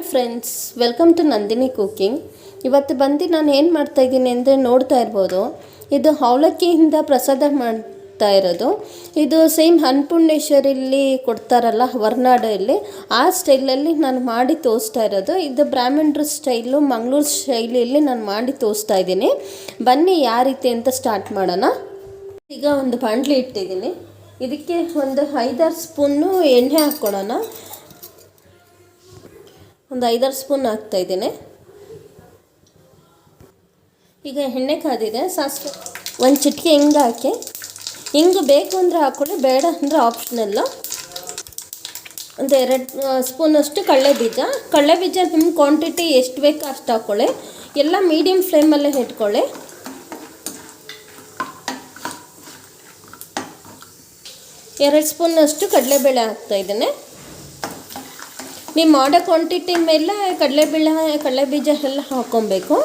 Hi friends, welcome to Nandini cooking ಇವತ್ತು ಬಂದು ನಾನು ಏನು ಮಾಡ್ತಾಯಿದ್ದೀನಿ ಅಂದರೆ ನೋಡ್ತಾ ಇರ್ಬೋದು, ಇದು ಅವಲಕ್ಕಿಯಿಂದ ಪ್ರಸಾದ ಮಾಡ್ತಾ ಇರೋದು. ಇದು ಸೇಮ್ ಅನ್ನಪೂರ್ಣೇಶ್ವರಿಲಿ ಕೊಡ್ತಾರಲ್ಲ, ಹೊರನಾಡಲ್ಲಿ, ಆ ಸ್ಟೈಲಲ್ಲಿ ನಾನು ಮಾಡಿ ತೋರಿಸ್ತಾ ಇರೋದು. ಇದು ಬ್ರಾಹ್ಮಣರ ಸ್ಟೈಲು, ಮಂಗಳೂರು ಶೈಲಿಯಲ್ಲಿ ನಾನು ಮಾಡಿ ತೋರಿಸ್ತಾ ಇದ್ದೀನಿ. ಬನ್ನಿ ಯಾವ ರೀತಿ ಅಂತ ಸ್ಟಾರ್ಟ್ ಮಾಡೋಣ. ಈಗ ಒಂದು ಬಾಂಡ್ಲಿ ಇಟ್ಟಿದ್ದೀನಿ. ಇದಕ್ಕೆ ಒಂದು ಐದಾರು ಸ್ಪೂನು ಎಣ್ಣೆ ಹಾಕ್ಕೊಳ್ಳೋಣ ಒಂದು ಐದಾರು ಸ್ಪೂನ್ ಹಾಕ್ತಾ ಇದ್ದೀನಿ. ಈಗ ಎಣ್ಣೆ ಕಾದಿದೆ, ಸಾಸಿವೆ ಒಂದು ಚಿಟಿಕೆ ಹಿಂಗೆ ಹಾಕಿ. ಹಿಂಗೆ ಬೇಕು ಅಂದರೆ ಹಾಕ್ಕೊಳ್ಳಿ ಬೇಡ ಅಂದರೆ ಆಪ್ಷನಲ್ಲು ಒಂದು ಎರಡು ಸ್ಪೂನಷ್ಟು ಕಡಲೆ ಬೀಜ. ಕಡಲೆ ಬೀಜ ನಿಮ್ಮ ಕ್ವಾಂಟಿಟಿ ಎಷ್ಟು ಬೇಕು ಅಷ್ಟು ಹಾಕ್ಕೊಳ್ಳಿ ಎಲ್ಲ ಮೀಡಿಯಮ್ ಫ್ಲೇಮಲ್ಲೇ ಇಟ್ಕೊಳ್ಳಿ. ಎರಡು ಸ್ಪೂನಷ್ಟು ಕಡಲೆಬೇಳೆ ಹಾಕ್ತಾಯಿದ್ದೇನೆ ನೀವು ಮಾಡೋ ಕ್ವಾಂಟಿಟಿ ಮೇಲೆ ಕಡಲೆ ಕಡಲೆಬೀಜ ಎಲ್ಲ ಹಾಕ್ಕೊಬೇಕು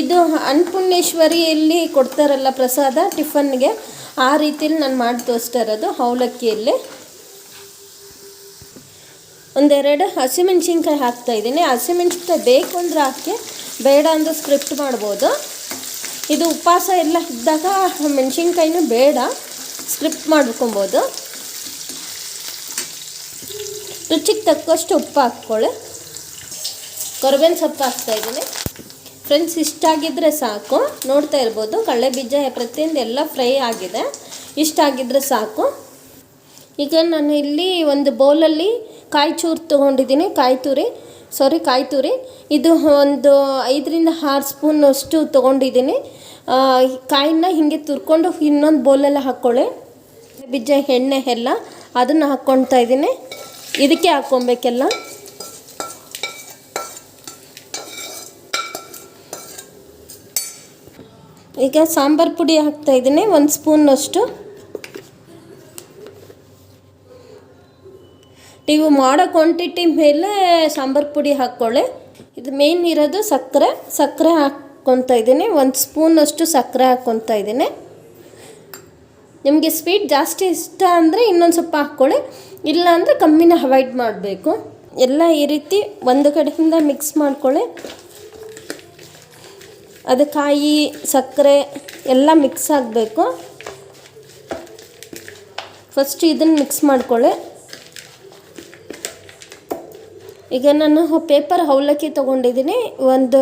ಇದು ಅನ್ನಪೂರ್ಣೇಶ್ವರಿಯಲ್ಲಿ ಕೊಡ್ತಾರಲ್ಲ ಪ್ರಸಾದ, ಟಿಫನ್ಗೆ, ಆ ರೀತಿಯಲ್ಲಿ ನಾನು ಮಾಡಿ ತೋರಿಸ್ತಾ ಇರೋದು ಅವಲಕ್ಕಿಯಲ್ಲಿ. ಒಂದೆರಡು ಹಸಿಮೆಣ್ಸಿನ್ಕಾಯಿ ಹಾಕ್ತಾಯಿದ್ದೀನಿ ಹಸಿಮೆಣ್ಸಿನ್ಕಾಯಿ ಬೇಕು ಅಂದರೆ ಹಾಕಿ, ಬೇಡ ಅಂದ್ರೆ ಸ್ಕ್ರಿಪ್ಟ್ ಮಾಡ್ಬೋದು. ಇದು ಉಪವಾಸ ಎಲ್ಲ ಇದ್ದಾಗ ಮೆಣಸಿನ್ಕಾಯಿನೂ ಬೇಡ ಸ್ಕ್ರಿಪ್ಟ್ ಮಾಡ್ಕೊಬೋದು. ರುಚಿಗೆ ತಕ್ಕಷ್ಟು ಉಪ್ಪು ಹಾಕ್ಕೊಳ್ಳಿ. ಕೊರಬೇನ್ ಸೊಪ್ಪು ಹಾಕ್ತಾಯಿದ್ದೀನಿ ಫ್ರೆಂಡ್ಸ್ ಇಷ್ಟಾಗಿದ್ದರೆ ಸಾಕು. ನೋಡ್ತಾ ಇರ್ಬೋದು, ಕಡಲೆ ಬೀಜ ಪ್ರತಿಯೊಂದು ಎಲ್ಲ ಫ್ರೈ ಆಗಿದೆ. ಇಷ್ಟ ಆಗಿದ್ದರೆ ಸಾಕು. ಈಗ ನಾನು ಇಲ್ಲಿ ಒಂದು ಬೌಲಲ್ಲಿ ಕಾಯಿ ಚೂರು ತೊಗೊಂಡಿದ್ದೀನಿ. ಕಾಯಿ ತುರಿ ಸಾರಿ ಕಾಯಿ ತುರಿ. ಇದು ಒಂದು ಐದರಿಂದ ಆರು ಸ್ಪೂನಷ್ಟು ತೊಗೊಂಡಿದ್ದೀನಿ. ಕಾಯಿನ ಹೀಗೆ ತುರ್ಕೊಂಡು ಇನ್ನೊಂದು ಬೌಲೆಲ್ಲ ಹಾಕ್ಕೊಳ್ಳಿ. ಬೀಜ, ಎಣ್ಣೆ ಎಲ್ಲ ಅದನ್ನು ಹಾಕ್ಕೊಳ್ತಾ ಇದ್ದೀನಿ. ಇದಕ್ಕೆ ಹಾಕ್ಕೊಬೇಕೆಲ್ಲ? ಈಗ ಸಾಂಬಾರು ಪುಡಿ ಹಾಕ್ತಾ ಇದ್ದೀನಿ, ಒಂದು ಸ್ಪೂನಷ್ಟು ನೀವು ಮಾಡೋ ಕ್ವಾಂಟಿಟಿ ಮೇಲೆ ಸಾಂಬಾರು ಪುಡಿ ಹಾಕ್ಕೊಳ್ಳಿ. ಇದು ಮೇನ್ ಇರೋದು ಸಕ್ಕರೆ. ಸಕ್ಕರೆ ಹಾಕ್ಕೊತಾ ಇದ್ದೀನಿ, ಒಂದು ಸ್ಪೂನಷ್ಟು ಸಕ್ಕರೆ ಹಾಕ್ಕೊತಾ ಇದ್ದೀನಿ. ನಿಮಗೆ ಸ್ವೀಟ್ ಜಾಸ್ತಿ ಇಷ್ಟ ಅಂದರೆ ಇನ್ನೊಂದು ಸ್ವಲ್ಪ ಹಾಕ್ಕೊಳ್ಳಿ. ಇಲ್ಲ ಅಂದರೆ ಕಮ್ಮಿನ ಅವಾಯ್ಡ್ ಮಾಡಬೇಕು. ಎಲ್ಲ ಈ ರೀತಿ ಒಂದು ಕಡೆಯಿಂದ ಮಿಕ್ಸ್ ಮಾಡ್ಕೊಳ್ಳಿ. ಅದು ಕಾಯಿ, ಸಕ್ಕರೆ ಎಲ್ಲ ಮಿಕ್ಸ್ ಆಗಬೇಕು. ಫಸ್ಟ್ ಇದನ್ನು ಮಿಕ್ಸ್ ಮಾಡ್ಕೊಳ್ಳಿ. ಈಗ ನಾನು ಪೇಪರ್ ಅವಲಕ್ಕಿ ತೊಗೊಂಡಿದ್ದೀನಿ. ಒಂದು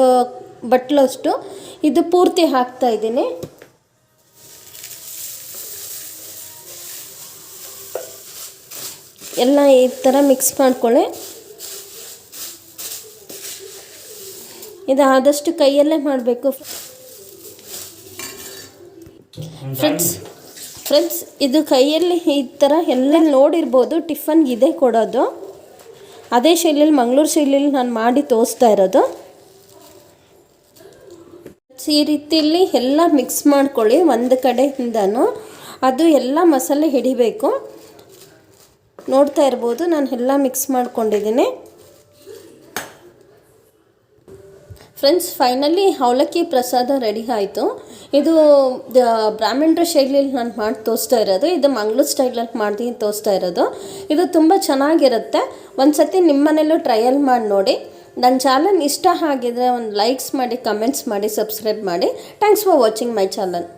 ಬಟ್ಲಷ್ಟು. ಇದು ಪೂರ್ತಿ ಹಾಕ್ತಾ ಇದ್ದೀನಿ. ಎಲ್ಲ ಈ ಥರ ಮಿಕ್ಸ್ ಮಾಡ್ಕೊಳ್ಳಿ. ಇದು ಆದಷ್ಟು ಕೈಯಲ್ಲೇ ಮಾಡಬೇಕು. ಫ್ರೆಂಡ್ಸ್ ಫ್ರೆಂಡ್ಸ್ ಇದು ಕೈಯಲ್ಲಿ ಈ ಥರ ಎಲ್ಲ ನೋಡಿರ್ಬೋದು ಟಿಫನ್ಗೆ ಇದೇ ಕೊಡೋದು. ಅದೇ ಶೈಲಿಯಲ್ಲಿ ಮಂಗಳೂರು ಶೈಲಿಯಲ್ಲಿ ನಾನು ಮಾಡಿ ತೋರಿಸ್ತಾ ಇರೋದು. ಈ ರೀತಿಯಲ್ಲಿ ಎಲ್ಲ ಮಿಕ್ಸ್ ಮಾಡ್ಕೊಳ್ಳಿ ಒಂದು ಕಡೆಯಿಂದನೂ. ಅದು ಎಲ್ಲ ಮಸಾಲೆ ಹಿಡಿಬೇಕು. ನೋಡ್ತಾ ಇರ್ಬೋದು. ನಾನು ಎಲ್ಲ ಮಿಕ್ಸ್ ಮಾಡ್ಕೊಂಡಿದ್ದೀನಿ. ಫ್ರೆಂಡ್ಸ್ ಫೈನಲಿ ಅವಲಕ್ಕಿ ಪ್ರಸಾದ ರೆಡಿ ಆಯಿತು. ಇದು ಬ್ರಾಹ್ಮಣರ ಶೈಲಿಯಲ್ಲಿ ನಾನು ಮಾಡಿ ತೋರಿಸ್ತಾ ಇರೋದು. ಇದು ಮಂಗಳೂರು ಸ್ಟೈಲಲ್ಲಿ ಮಾಡಿ ತೋರಿಸ್ತಾ ಇರೋದು. ಇದು ತುಂಬ ಚೆನ್ನಾಗಿರುತ್ತೆ. ಒಂದು ಸತಿ ನಿಮ್ಮ ಮನೇಲೂ ಟ್ರಯಲ್ ಮಾಡಿ ನೋಡಿ. ನನ್ನ ಚಾನಲ್ ಇಷ್ಟ ಆಗಿದ್ರೆ ಒಂದು ಲೈಕ್ಸ್ ಮಾಡಿ ಕಮೆಂಟ್ಸ್ ಮಾಡಿ ಸಬ್ಸ್ಕ್ರೈಬ್ ಮಾಡಿ. Thanks for watching my channel